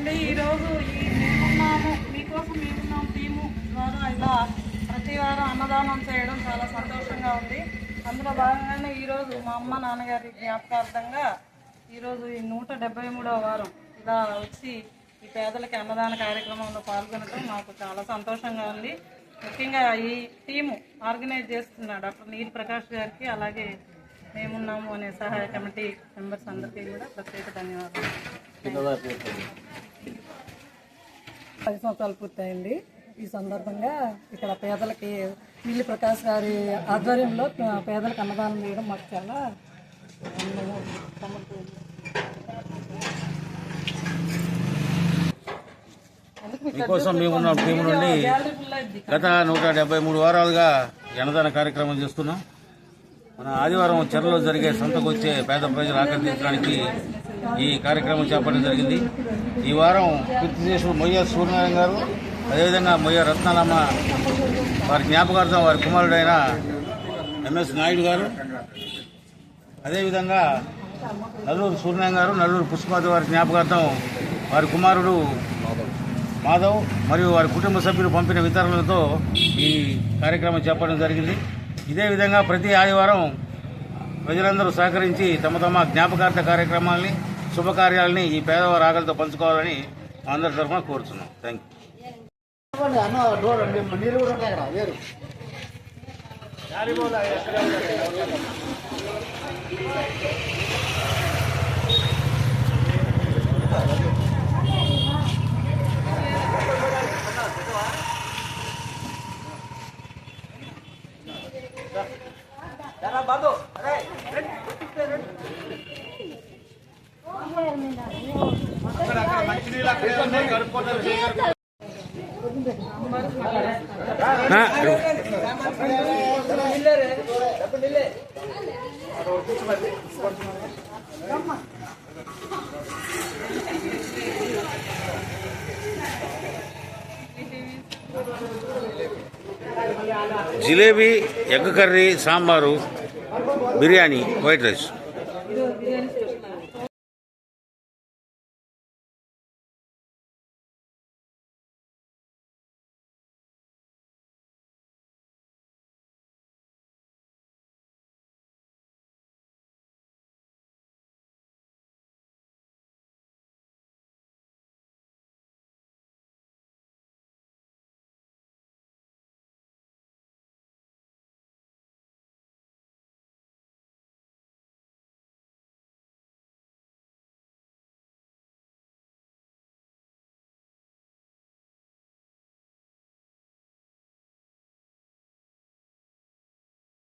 అండి ఈరోజు ఈ మేమున్నాము మీకోసం మేమున్నాం టీము ద్వారా ఇలా ప్రతి వారం అన్నదానం చేయడం చాలా సంతోషంగా ఉంది. అందులో భాగంగానే ఈరోజు మా అమ్మ నాన్నగారి జ్ఞాపకార్థంగా ఈరోజు ఈ నూట డెబ్బై మూడవ వారం ఇలా వచ్చి ఈ పేదలకి అన్నదాన కార్యక్రమంలో పాల్గొనడం మాకు చాలా సంతోషంగా ఉంది. ముఖ్యంగా ఈ టీము ఆర్గనైజ్ చేస్తున్న డాక్టర్ నీల్ ప్రకాష్ గారికి అలాగే మేమున్నాము అనే సహాయ కమిటీ మెంబర్స్ అందరికీ కూడా ప్రత్యేక ధన్యవాదాలు. పది సంవత్సరాలు పూర్తయింది. ఈ సందర్భంగా ఇక్కడ పేదలకి నీలి ప్రకాష్ గారి ఆధ్వర్యంలో పేదలకు అన్నదానం చేయడం మాకు చాలా. మీకోసం మేమున్న టీం నుండి గత నూట డెబ్బై మూడు వారాలుగా ఈ అన్నదాన కార్యక్రమం చేస్తున్నాం. మన ఆదివారం చెరలో జరిగే సంతకు వచ్చే పేద ప్రజలు ఆకర్షించడానికి ఈ కార్యక్రమం చేపట్టడం జరిగింది. ఈ వారం కీర్తి చేసిన మొయ్య సూర్యనారాయణ గారు అదేవిధంగా మొయ్య రత్నాలమ్మ వారి జ్ఞాపకార్థం వారి కుమారుడైన ఎంఎస్ నాయుడు గారు అదేవిధంగా నల్లూరు సూర్యనారాయణ గారు నల్లూరు పుష్పాది వారి జ్ఞాపకార్థం వారి కుమారుడు మాధవ్ మరియు వారి కుటుంబ సభ్యులు పంపిన వితరణలతో ఈ కార్యక్రమం చేపట్టడం జరిగింది. ఇదే విధంగా ప్రతి ఆదివారం ప్రజలందరూ సహకరించి తమ తమ జ్ఞాపకార్థ కార్యక్రమాల్ని శుభకార్యాలని ఈ పేదవారి ఆకలితో పంచుకోవాలని అందరి తరఫున కోరుతున్నాం. Thank you jalebi egg curry sambar biryani white rice.